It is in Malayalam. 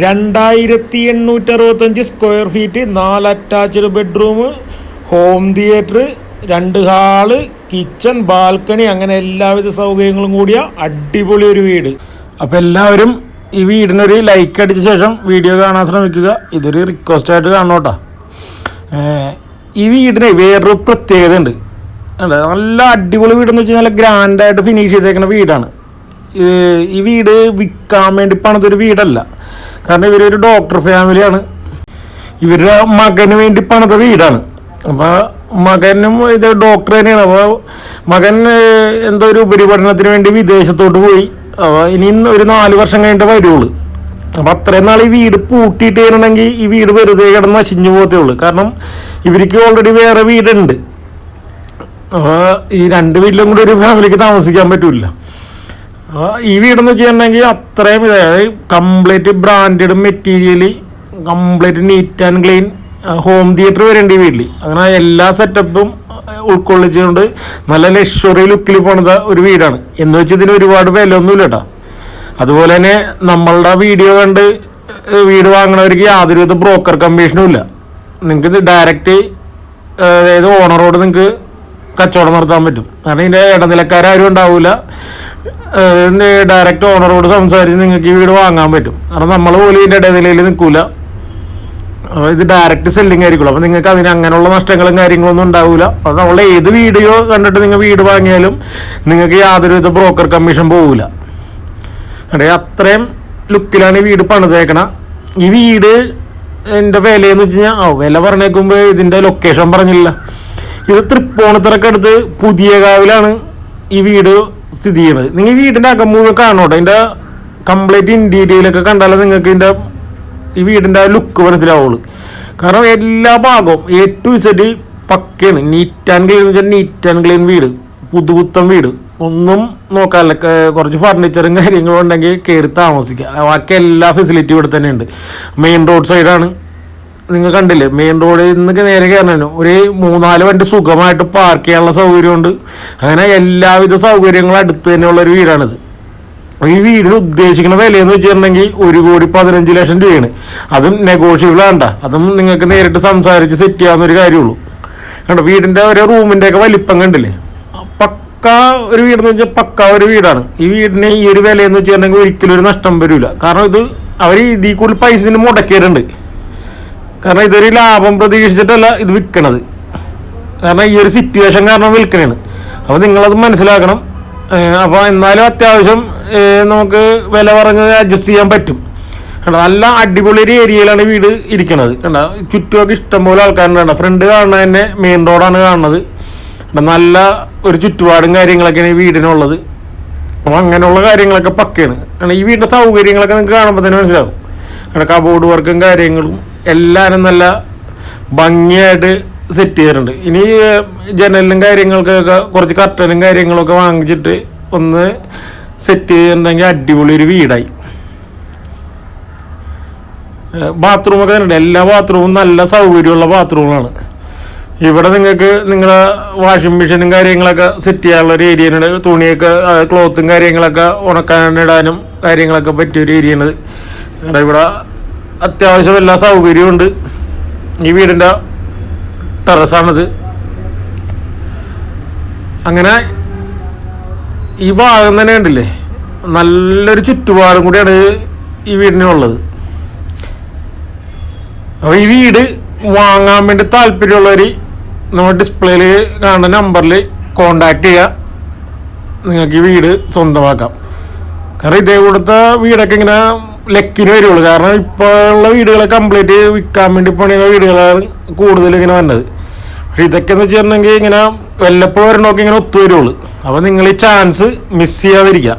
രണ്ടായിരത്തി എണ്ണൂറ്റി അറുപത്തഞ്ച് സ്ക്വയർ ഫീറ്റ് നാല് അറ്റാച്ച്ഡ് ബെഡ്റൂം ഹോം തിയേറ്റർ രണ്ട് ഹാൾ കിച്ചൺ ബാൽക്കണി അങ്ങനെ എല്ലാവിധ സൗകര്യങ്ങളും കൂടിയ അടിപൊളി ഒരു വീട്. അപ്പോൾ എല്ലാവരും ഈ വീടിനൊരു ലൈക്ക് അടിച്ച ശേഷം വീഡിയോ കാണാൻ ശ്രമിക്കുക. ഇതൊരു റിക്വസ്റ്റ് ആയിട്ട് കാണണം കേട്ടോ ഈ വീടിന് വേറൊരു പ്രത്യേകത ഉണ്ട്. നല്ല അടിപൊളി വീടെന്ന് വെച്ച് കഴിഞ്ഞാൽ ഗ്രാൻഡായിട്ട് ഫിനിഷ് ചെയ്തേക്കുന്ന വീടാണ്. ഈ വീട് വിൽക്കാൻ വേണ്ടി പണിതൊരു വീടല്ല. കാരണം ഇവരൊരു ഡോക്ടർ ഫാമിലിയാണ് ഇവരുടെ മകന് വേണ്ടി പണിത വീടാണ്. അപ്പോൾ മകനും ഇത് ഡോക്ടർ തന്നെയാണ്. അപ്പോൾ മകൻ എന്തോ ഒരു ഉപരിപഠനത്തിന് വേണ്ടി വിദേശത്തോട്ട് പോയി. അപ്പോൾ ഇനി ഒരു നാല് വർഷം കഴിഞ്ഞിട്ട് വരുള്ളൂ. അപ്പം അത്രയും നാൾ ഈ വീട് പൂട്ടിയിട്ട് ചെയ്യണമെങ്കിൽ ഈ വീട് വെറുതെ കിടന്ന് നശിഞ്ഞു പോകത്തേ ഉള്ളൂ. കാരണം ഇവർക്ക് ഓൾറെഡി വേറെ വീടുണ്ട്. അപ്പോൾ ഈ രണ്ട് വീട്ടിലും കൂടി ഒരു ഫാമിലിക്ക് താമസിക്കാൻ പറ്റില്ല ഈ വീടെന്ന് വെച്ചിട്ടുണ്ടെങ്കിൽ അത്രയും അതായത് complete branded material complete neat and clean home theatre വരേണ്ട വീട്ടിൽ അങ്ങനെ എല്ലാ സെറ്റപ്പും ഉൾക്കൊള്ളിച്ചുകൊണ്ട് നല്ല ലക്ഷറി ലുക്കിൽ പോണത് ഒരു വീടാണ്. എന്ന് വെച്ച് ഇതിന് ഒരുപാട് വില ഒന്നുമില്ല കേട്ടോ അതുപോലെ തന്നെ നമ്മളുടെ വീഡിയോ കണ്ട് വീട് വാങ്ങണവർക്ക് യാതൊരുവിധ ബ്രോക്കർ കമ്മീഷനും ഇല്ല. നിങ്ങൾക്ക് ഡയറക്റ്റ് അതായത് ഓണറോട് നിങ്ങൾക്ക് കച്ചവടം നടത്താൻ പറ്റും. കാരണം ഇതിന്റെ ഇടനിലക്കാരും ഉണ്ടാവില്ല ഡയറക്റ്റ് ഓണറോട് സംസാരിച്ച് നിങ്ങൾക്ക് ഈ വീട് വാങ്ങാൻ പറ്റും. കാരണം നമ്മൾ പോലും ഇതിന്റെ ഇടനിലയിൽ നിൽക്കില്ല അപ്പോൾ ഇത് ഡയറക്റ്റ് സെല്ലിംഗ് ആയിരിക്കുള്ളൂ. അപ്പോൾ നിങ്ങൾക്ക് അതിന് അങ്ങനെയുള്ള നഷ്ടങ്ങളും കാര്യങ്ങളും ഒന്നും ഉണ്ടാവില്ല അപ്പോൾ നമ്മൾ ഏത് വീഡിയോ കണ്ടിട്ട് നിങ്ങൾ വീട് വാങ്ങിയാലും നിങ്ങൾക്ക് യാതൊരുവിധ ബ്രോക്കർ കമ്മീഷൻ പോവില്ല അതെ അത്രയും ലുക്കിലാണ് ഈ വീട് പണിതേക്കണ. ഈ വീട് എന്റെ വിലയെന്ന് വെച്ച് കഴിഞ്ഞാൽ വില പറഞ്ഞേക്കുമ്പോൾ ഇതിന്റെ ലൊക്കേഷൻ പറഞ്ഞില്ല. ഇത് തൃപ്പൂണിത്തറക്കടുത്ത് പുതിയ കാവിലാണ് ഈ വീട് സ്ഥിതി ചെയ്യുന്നത്. നിങ്ങൾ വീടിന്റെ അകം മുഴുവൻ കാണോട്ടെ ഇതിന്റെ കംപ്ലീറ്റ് ഇന്റീരിയലൊക്കെ കണ്ടാലേ നിങ്ങൾക്ക് ഇതിന്റെ ഈ വീടിന്റെ ലുക്ക് മനസ്സിലാവുള്ളൂ. കാരണം എല്ലാ ഭാഗവും എ ടു ഇസഡ് പക്കയാണ്. നീറ്റ് ആൻഡ് ക്ലീൻ എന്ന് വെച്ചാൽ നീറ്റ് ആൻഡ് ക്ലീൻ വീട്. പുതുപുത്തൻ വീട്. ഒന്നും നോക്കാനില്ല. കുറച്ച് ഫർണിച്ചറും കാര്യങ്ങളും ഉണ്ടെങ്കിൽ കയറി താമസിക്കുക ബാക്കി എല്ലാ ഫെസിലിറ്റിയും ഇവിടെ തന്നെ ഉണ്ട് മെയിൻ റോഡ് സൈഡാണ് നിങ്ങൾ കണ്ടില്ലേ മെയിൻ റോഡിൽ നിന്നൊക്കെ നേരെ കയറണു ഒരു മൂന്നാൽ വണ്ടി സുഖമായിട്ട് പാർക്ക് ചെയ്യാനുള്ള സൗകര്യമുണ്ട്. അങ്ങനെ എല്ലാവിധ സൗകര്യങ്ങളും അടുത്ത് തന്നെയുള്ള ഒരു വീടാണിത്. ഈ വീടിന് ഉദ്ദേശിക്കുന്ന വിലയെന്ന് വെച്ചിട്ടുണ്ടെങ്കിൽ ഒരു കോടി പതിനഞ്ച് ലക്ഷം രൂപയാണ്. അതും നെഗോഷ്യബിൾ ആണ്ട. അതും നിങ്ങൾക്ക് നേരിട്ട് സംസാരിച്ച് സെറ്റ് ചെയ്യാവുന്ന ഒരു കാര്യമുള്ളൂ. കണ്ടോ വീടിന്റെ ഒരു റൂമിന്റെയൊക്കെ വലിപ്പം കണ്ടില്ലേ? പക്ക ഒരു വീടെന്ന് വെച്ചാൽ പക്ക ഒരു വീടാണ്. ഈ വീടിന് ഈ ഒരു വിലയെന്ന് വെച്ചിട്ടുണ്ടെങ്കിൽ ഒരിക്കലും ഒരു നഷ്ടം വരില്ല കാരണം ഇത് അവർ ഇതിൽ കൂടുതൽ പൈസ മുടക്കിയിട്ടുണ്ട്. കാരണം ഇതൊരു ലാഭം പ്രതീക്ഷിച്ചിട്ടല്ല ഇത് വിൽക്കണത്. കാരണം ഈ ഒരു സിറ്റുവേഷൻ കാരണം വിൽക്കണേണ്. അപ്പോൾ നിങ്ങളത് മനസ്സിലാക്കണം. അപ്പോൾ എന്നാലും അത്യാവശ്യം നമുക്ക് വില പറഞ്ഞ് അഡ്ജസ്റ്റ് ചെയ്യാൻ പറ്റും. കണ്ടോ നല്ല അടിപൊളി ഒരു ഏരിയയിലാണ് വീട് ഇരിക്കണത്. കണ്ടോ ചുറ്റുമൊക്കെ ഇഷ്ടംപോലെ ആൾക്കാരുണ്ട് ഫ്രണ്ട് കാണുന്നത് തന്നെ മെയിൻ റോഡാണ് കാണുന്നത്. കണ്ടോ നല്ല ഒരു ചുറ്റുപാടും കാര്യങ്ങളൊക്കെയാണ് ഈ വീടിനുള്ളത്. അപ്പോൾ അങ്ങനെയുള്ള കാര്യങ്ങളൊക്കെ പക്കയാണ്. കാരണം ഈ വീടിന്റെ സൗകര്യങ്ങളൊക്കെ നിങ്ങൾക്ക് കാണുമ്പോൾ തന്നെ മനസ്സിലാവും. കാരണം കബോർഡ് വർക്കും കാര്യങ്ങളും എല്ലാവരും നല്ല ഭംഗിയായിട്ട് സെറ്റ് ചെയ്തിട്ടുണ്ട്. ഇനി ജനലും കാര്യങ്ങൾക്കൊക്കെ കുറച്ച് കർട്ടനും കാര്യങ്ങളൊക്കെ വാങ്ങിച്ചിട്ട് ഒന്ന് സെറ്റ് ചെയ്തിട്ടുണ്ടെങ്കിൽ അടിപൊളി ഒരു വീടായി. ബാത്റൂമൊക്കെ ഉണ്ട് എല്ലാ ബാത്റൂമും നല്ല സൗകര്യമുള്ള ബാത്റൂമാണ് ഇവിടെ നിങ്ങൾക്ക് നിങ്ങളെ വാഷിംഗ് മെഷീനും കാര്യങ്ങളൊക്കെ സെറ്റ് ചെയ്യാനുള്ള ഒരു ഏരിയയാണ് തുണിയൊക്കെ ക്ലോത്തും കാര്യങ്ങളൊക്കെ ഉണക്കാനിടാനും കാര്യങ്ങളൊക്കെ പറ്റിയ ഒരു ഏരിയയാണ് കാരണം ഇവിടെ അത്യാവശ്യം എല്ലാ സൗകര്യവും ഉണ്ട്. ഈ വീടിന്റെ ടെറസാണിത്. അങ്ങനെ ഈ ഭാഗം തന്നെ ഉണ്ടല്ലേ നല്ലൊരു ചുറ്റുപാടും കൂടിയാണ് ഈ വീടിനുള്ളത് അപ്പോൾ ഈ വീട് വാങ്ങാൻ വേണ്ടി താല്പര്യമുള്ളവർ നമ്മൾ ഡിസ്പ്ലേയിൽ കാണുന്ന നമ്പറിൽ കോണ്ടാക്ട് ചെയ്യുക നിങ്ങൾക്ക് ഈ വീട് സ്വന്തമാക്കാം. കാരണം ഇതേ കൊടുത്ത വീടൊക്കെ ഇങ്ങനെ ലക്കിന് വരുള്ളൂ. കാരണം ഇപ്പോഴുള്ള വീടുകളെ കംപ്ലീറ്റ് വിൽക്കാൻ വേണ്ടി പണിയുന്ന വീടുകളാണ് കൂടുതൽ ഇങ്ങനെ വന്നത്. പക്ഷെ ഇതൊക്കെ എന്ന് വെച്ചിട്ടുണ്ടെങ്കിൽ ഇങ്ങനെ വല്ലപ്പോൾ വരണമൊക്കെ ഇങ്ങനെ ഒത്തു വരുള്ളൂ. നിങ്ങൾ ഈ ചാൻസ് മിസ് ചെയ്യാതിരിക്കുക.